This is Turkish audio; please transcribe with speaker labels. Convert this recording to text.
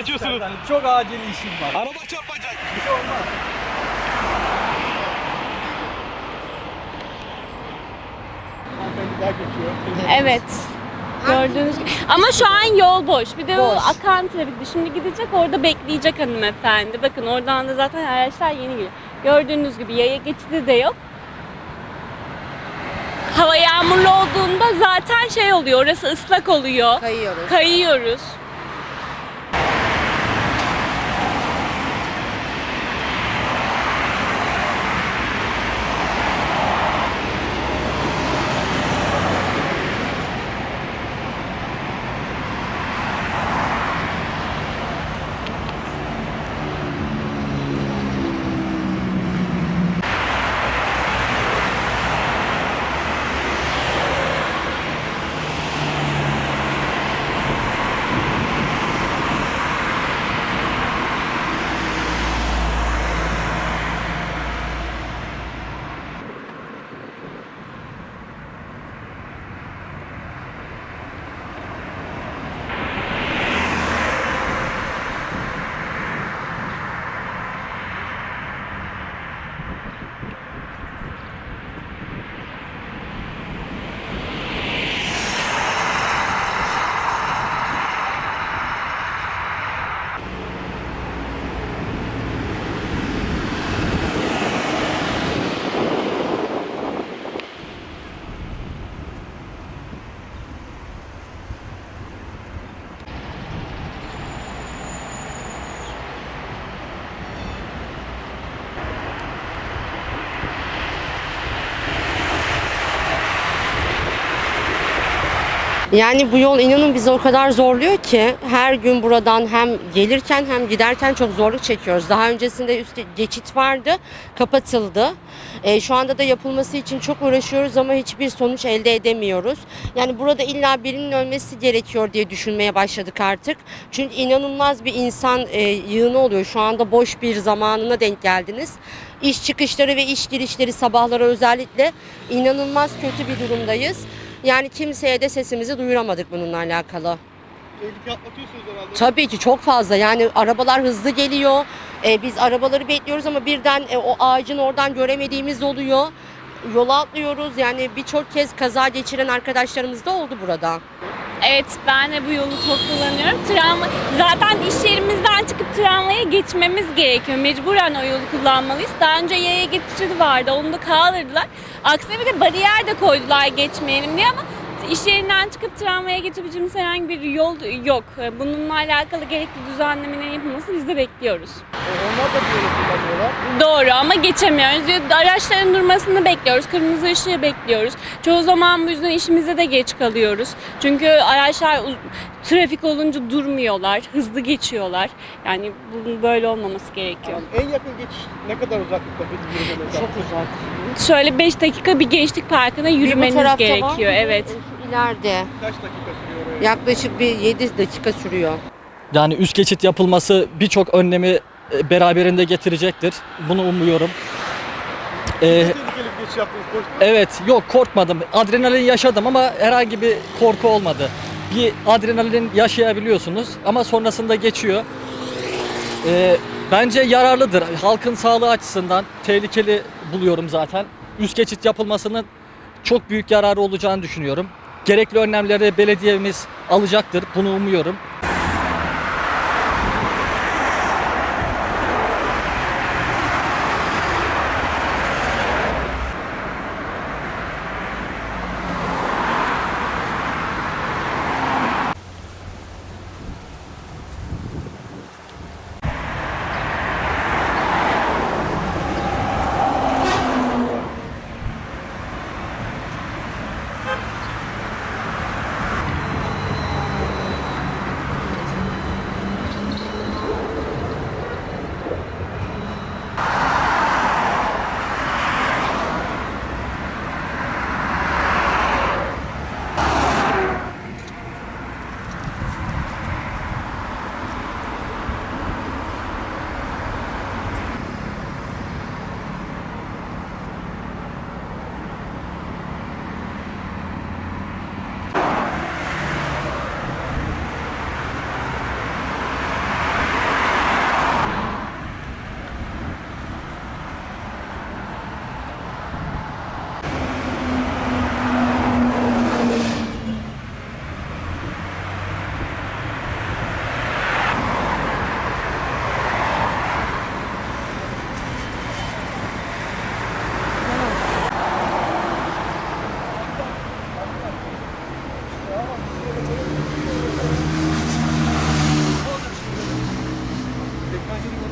Speaker 1: açıyorsunuz.
Speaker 2: Yani çok acil işim var.
Speaker 1: Araba çarpacak.
Speaker 2: Bir şey olmaz.
Speaker 3: Evet. Gördüğünüz gibi. Ama şu an yol boş. Bir de o
Speaker 4: Boş.
Speaker 3: akan trafikte. Şimdi gidecek orada bekleyecek hanımefendi. Bakın oradan da zaten araçlar yeni geliyor. Gördüğünüz gibi yaya geçidi de yok. Hava yağmurlu olduğunda zaten şey oluyor. Orası ıslak oluyor.
Speaker 4: Kayıyoruz.
Speaker 3: Kayıyoruz.
Speaker 4: Yani bu yol inanın bizi o kadar zorluyor ki her gün buradan hem gelirken hem giderken çok zorluk çekiyoruz. Daha öncesinde üst geçit vardı, kapatıldı. E, şu anda da yapılması için çok uğraşıyoruz ama hiçbir sonuç elde edemiyoruz. Yani burada illa birinin ölmesi gerekiyor diye düşünmeye başladık artık. Çünkü inanılmaz bir insan e, yığını oluyor. Şu anda boş bir zamanına denk geldiniz. İş çıkışları ve iş girişleri sabahları özellikle inanılmaz kötü bir durumdayız. Yani kimseye de sesimizi duyuramadık bununla alakalı.
Speaker 1: Tehlike atlatıyorsunuz herhalde.
Speaker 4: Tabii ki çok fazla. Yani arabalar hızlı geliyor. Ee, biz arabaları bekliyoruz ama birden e, o ağacın oradan göremediğimiz oluyor. Yola atlıyoruz. Yani birçok kez kaza geçiren arkadaşlarımız da oldu burada.
Speaker 3: Evet ben de bu yolu çok kullanıyorum. Tramva zaten iş yerimizden çıkıp tramvaya geçmemiz gerekiyor. Mecburen o yolu kullanmalıyız. Daha önce yaya geçidi vardı. Onu da kaldırdılar. Aksine bir de bariyer de koydular geçmeyelim diye ama iş yerinden çıkıp tramvaya geçebileceğimiz herhangi bir yol yok. Bununla alakalı gerekli düzenlemelerin yapılmasını biz de bekliyoruz.
Speaker 2: E, onlar da böyle kullanıyorlar.
Speaker 3: Doğru ama geçemiyoruz. Araçların durmasını bekliyoruz. Kırmızı ışığı bekliyoruz. Çoğu zaman bu yüzden işimize de geç kalıyoruz. Çünkü araçlar trafik olunca durmuyorlar. Hızlı geçiyorlar. Yani bunun böyle olmaması gerekiyor.
Speaker 2: Yani en yakın geçiş ne kadar uzaklıkta bir?
Speaker 4: Çok uzak.
Speaker 3: Şöyle 5 dakika bir gençlik parkına
Speaker 4: Bir
Speaker 3: yürümeniz
Speaker 4: tarafta var,
Speaker 3: gerekiyor.
Speaker 4: bir
Speaker 3: Evet.
Speaker 4: İleride.
Speaker 2: Kaç dakika sürüyor oraya?
Speaker 4: Yaklaşık bir 7 dakika sürüyor.
Speaker 5: Yani üst geçit yapılması birçok önlemi e, beraberinde getirecektir. Bunu umuyorum. Ee,
Speaker 2: geçiş yaptınız.
Speaker 5: Evet, yok korkmadım. Adrenalin yaşadım ama herhangi bir korku olmadı. Bir adrenalin yaşayabiliyorsunuz ama sonrasında geçiyor. Ee, bence yararlıdır. Halkın sağlığı açısından tehlikeli buluyorum zaten. Üst geçit yapılmasının çok büyük yararı olacağını düşünüyorum. Gerekli önlemleri belediyemiz alacaktır. Bunu umuyorum.